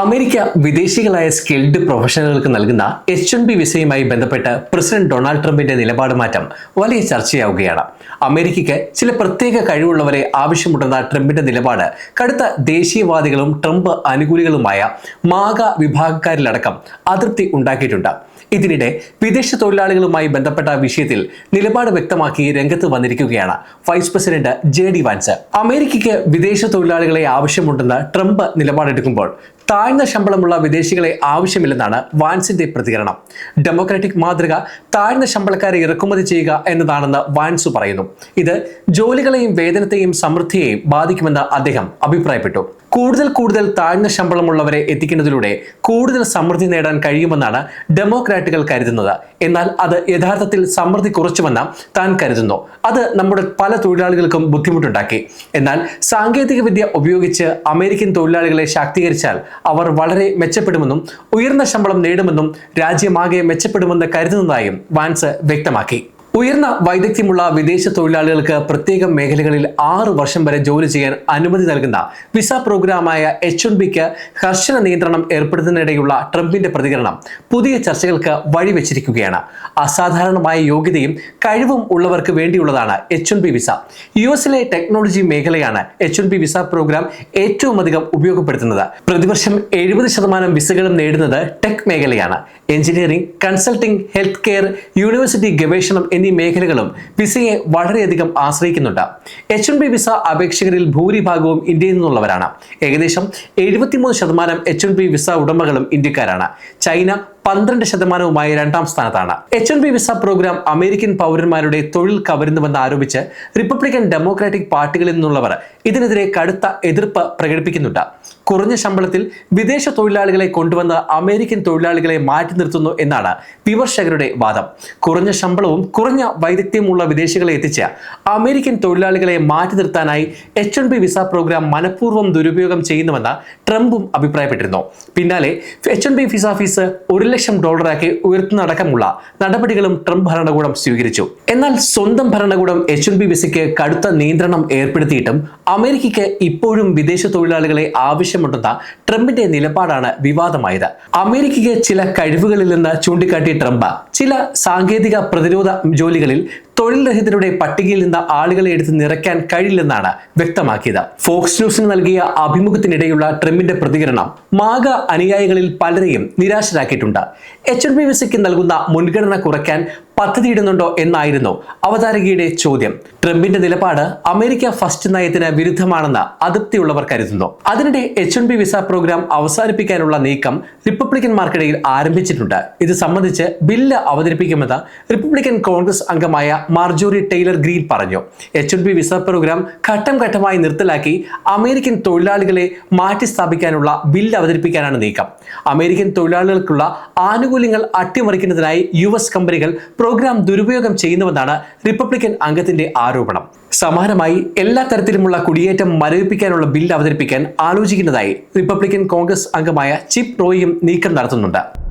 America വിദേശികളായ skilled പ്രൊഫഷണലുകൾക്ക് നൽകുന്ന H N B വിസയുമായി ബന്ധപ്പെട്ട് president Donald ട്രംപിന്റെ നിലപാട് മാറ്റം വലിയ ചർച്ചയാവുകയാണ്. അമേരിക്കയ്ക്ക് ചില പ്രത്യേക കഴിവുള്ളവരെ ആവശ്യമുണ്ടെന്ന ട്രംപിന്റെ നിലപാട് കടുത്ത ദേശീയവാദികളും ട്രംപ് അനുകൂലികളുമായ മാഗ വിഭാഗക്കാരിലടക്കം അതൃപ്തി ഉണ്ടാക്കിയിട്ടുണ്ട്. ഇതിനിടെ വിദേശ തൊഴിലാളികളുമായി ബന്ധപ്പെട്ട വിഷയത്തിൽ നിലപാട് വ്യക്തമാക്കി രംഗത്ത് വന്നിരിക്കുകയാണ്. Vice president J D Vance അമേരിക്കയ്ക്ക് വിദേശ തൊഴിലാളികളെ ആവശ്യമുണ്ടെന്ന് ട്രംപ് നിലപാടെടുക്കുമ്പോൾ താഴ്ന്ന ശമ്പളമുള്ള വിദേശികളെ ആവശ്യമില്ലെന്നാണ് വാൻസിന്റെ പ്രതികരണം. ഡെമോക്രാറ്റിക് മാതൃക താഴ്ന്ന ശമ്പളക്കാരെ ഇറക്കുമതി ചെയ്യുക എന്നതാണെന്ന് വാൻസ് പറയുന്നു. ഇത് ജോലികളെയും വേതനത്തെയും സമൃദ്ധിയെയും ബാധിക്കുമെന്ന് അദ്ദേഹം അഭിപ്രായപ്പെട്ടു. കൂടുതൽ കൂടുതൽ താഴ്ന്ന ശമ്പളമുള്ളവരെ എത്തിക്കുന്നതിലൂടെ കൂടുതൽ സമൃദ്ധി നേടാൻ കഴിയുമെന്നാണ് ഡെമോക്രാറ്റുകൾ കരുതുന്നത്. എന്നാൽ അത് യഥാർത്ഥത്തിൽ സമൃദ്ധി കുറച്ചുവെന്ന് താൻ കരുതുന്നു. അത് നമ്മുടെ പല തൊഴിലാളികൾക്കും ബുദ്ധിമുട്ടുണ്ടാക്കി. എന്നാൽ സാങ്കേതികവിദ്യ ഉപയോഗിച്ച് അമേരിക്കൻ തൊഴിലാളികളെ ശാക്തീകരിച്ചാൽ അവർ വളരെ മെച്ചപ്പെടുമെന്നും ഉയർന്ന ശമ്പളം നേടുമെന്നും രാജ്യമാകെ മെച്ചപ്പെടുമെന്ന് കരുതുന്നതായും വാൻസ് വ്യക്തമാക്കി. ഉയർന്ന വൈദഗ്ധ്യമുള്ള വിദേശ തൊഴിലാളികൾക്ക് പ്രത്യേക മേഖലകളിൽ ആറു വർഷം വരെ ജോലി ചെയ്യാൻ അനുമതി നൽകുന്ന വിസ പ്രോഗ്രാമായ എച്ച് എൻ ബിക്ക് കർശന നിയന്ത്രണം ഏർപ്പെടുത്തുന്നതിനിടെയുള്ള ട്രംപിന്റെ പ്രതികരണം പുതിയ ചർച്ചകൾക്ക് വഴിവെച്ചിരിക്കുകയാണ്. അസാധാരണമായ യോഗ്യതയും കഴിവും ഉള്ളവർക്ക് വേണ്ടിയുള്ളതാണ് H N B visa. U എസിലെ ടെക്നോളജി മേഖലയാണ് H N B visa program ഏറ്റവും അധികം ഉപയോഗപ്പെടുത്തുന്നത്. പ്രതിവർഷം എഴുപത് ശതമാനം വിസകളും നേടുന്നത് ടെക് മേഖലയാണ്. Engineering consulting health care university ഗവേഷണം എന്നീ മേഖലകളും വിസയെ വളരെയധികം ആശ്രയിക്കുന്നുണ്ട്. എച്ച് എൻ ബി വിസ അപേക്ഷകരിൽ ഭൂരിഭാഗവും ഇന്ത്യയിൽ നിന്നുള്ളവരാണ്. ഏകദേശം എഴുപത്തിമൂന്ന് ശതമാനം എച്ച് എൻ ബി വിസ ഉടമകളും ഇന്ത്യക്കാരാണ്. ചൈന പന്ത്രണ്ട് ശതമാനവുമായി രണ്ടാം സ്ഥാനത്താണ്. H N B visa program American പൗരന്മാരുടെ തൊഴിൽ കവരുന്നുവെന്ന് ആരോപിച്ച് റിപ്പബ്ലിക്കൻ ഡെമോക്രാറ്റിക് പാർട്ടികളിൽ നിന്നുള്ളവർ ഇതിനെതിരെ കടുത്ത എതിർപ്പ് പ്രകടിപ്പിക്കുന്നുണ്ട്. കുറഞ്ഞ ശമ്പളത്തിൽ വിദേശ തൊഴിലാളികളെ കൊണ്ടുവന്ന് അമേരിക്കൻ തൊഴിലാളികളെ മാറ്റി നിർത്തുന്നു എന്നാണ് വിമർശകരുടെ വാദം. കുറഞ്ഞ ശമ്പളവും കുറഞ്ഞ വൈദഗ്ധ്യമുള്ള വിദേശികളെ എത്തിച്ച് അമേരിക്കൻ തൊഴിലാളികളെ മാറ്റി നിർത്താനായി H N B visa program മനഃപൂർവം ദുരുപയോഗം ചെയ്യുന്നുവെന്ന് ട്രംപും അഭിപ്രായപ്പെട്ടിരുന്നു. പിന്നാലെ H N B visa fees ഒരു ലക്ഷം ഡോളറാക്കി ഉയർത്തുന്നടക്കമുള്ള നടപടികളും ട്രംപ് ഭരണകൂടം സ്വീകരിച്ചു. എന്നാൽ സ്വന്തം ഭരണകൂടം എച്ച് എൻ ബി വിസയ്ക്ക് കടുത്ത നിയന്ത്രണം ഏർപ്പെടുത്തിയിട്ടും അമേരിക്കയ്ക്ക് ഇപ്പോഴും വിദേശ തൊഴിലാളികളെ ആവശ്യമുണ്ടെന്ന ട്രംപിന്റെ നിലപാടാണ് വിവാദമായത്. അമേരിക്കയ്ക്ക് ചില കഴിവുകളിൽ നിന്ന് ചൂണ്ടിക്കാട്ടിയ ട്രംപ് ചില സാങ്കേതിക പ്രതിരോധ ജോലികളിൽ തൊഴിൽ രഹിതരുടെ പട്ടികയിൽ നിന്ന് ആളുകളെ എടുത്ത് നിറയ്ക്കാൻ കഴിയില്ലെന്നാണ് വ്യക്തമാക്കിയത്. ഫോക്സ് ന്യൂസിന് നൽകിയ അഭിമുഖത്തിനിടെയുള്ള ട്രംപിന്റെ പ്രതികരണം മാഗ അനുയായികളിൽ പലരെയും നിരാശരാക്കിയിട്ടുണ്ട്. എച്ച് എൻ ബി വിസയ്ക്ക് നൽകുന്ന മുൻഗണന കുറയ്ക്കാൻ പദ്ധതിയിടുന്നുണ്ടോ എന്നായിരുന്നു അവതാരകയുടെ ചോദ്യം. ട്രംപിന്റെ നിലപാട് അമേരിക്ക ഫസ്റ്റ് നയത്തിന് വിരുദ്ധമാണെന്ന് അതൃപ്തിയുള്ളവർ കരുതുന്നു. അതിനിടെ H N B visa program അവസാനിപ്പിക്കാനുള്ള നീക്കം റിപ്പബ്ലിക്കന്മാർക്കിടയിൽ ആരംഭിച്ചിട്ടുണ്ട്. ഇത് സംബന്ധിച്ച് ബില്ല് അവതരിപ്പിക്കുമെന്ന് റിപ്പബ്ലിക്കൻ കോൺഗ്രസ് അംഗമായ മാർജോറി ടൈലർ ഗ്രീൻ പറഞ്ഞു. എച്ച് ബി വിസ പ്രോഗ്രാം ഘട്ടം ഘട്ടമായി നിർത്തലാക്കി അമേരിക്കൻ തൊഴിലാളികളെ മാറ്റിസ്ഥാപിക്കാനുള്ള ബിൽ അവതരിപ്പിക്കാനാണ് നീക്കം. അമേരിക്കൻ തൊഴിലാളികൾക്കുള്ള ആനുകൂല്യങ്ങൾ അട്ടിമറിക്കുന്നതിനായി യു എസ് കമ്പനികൾ പ്രോഗ്രാം ദുരുപയോഗം ചെയ്യുന്നുവെന്നാണ് റിപ്പബ്ലിക്കൻ അംഗത്തിന്റെ ആരോപണം. സമാനമായി എല്ലാ തരത്തിലുമുള്ള കുടിയേറ്റം മരവിപ്പിക്കാനുള്ള ബില്ല് അവതരിപ്പിക്കാൻ ആലോചിക്കുന്നതായി റിപ്പബ്ലിക്കൻ കോൺഗ്രസ് അംഗമായ ചിപ് റോയും നീക്കം നടത്തുന്നുണ്ട്.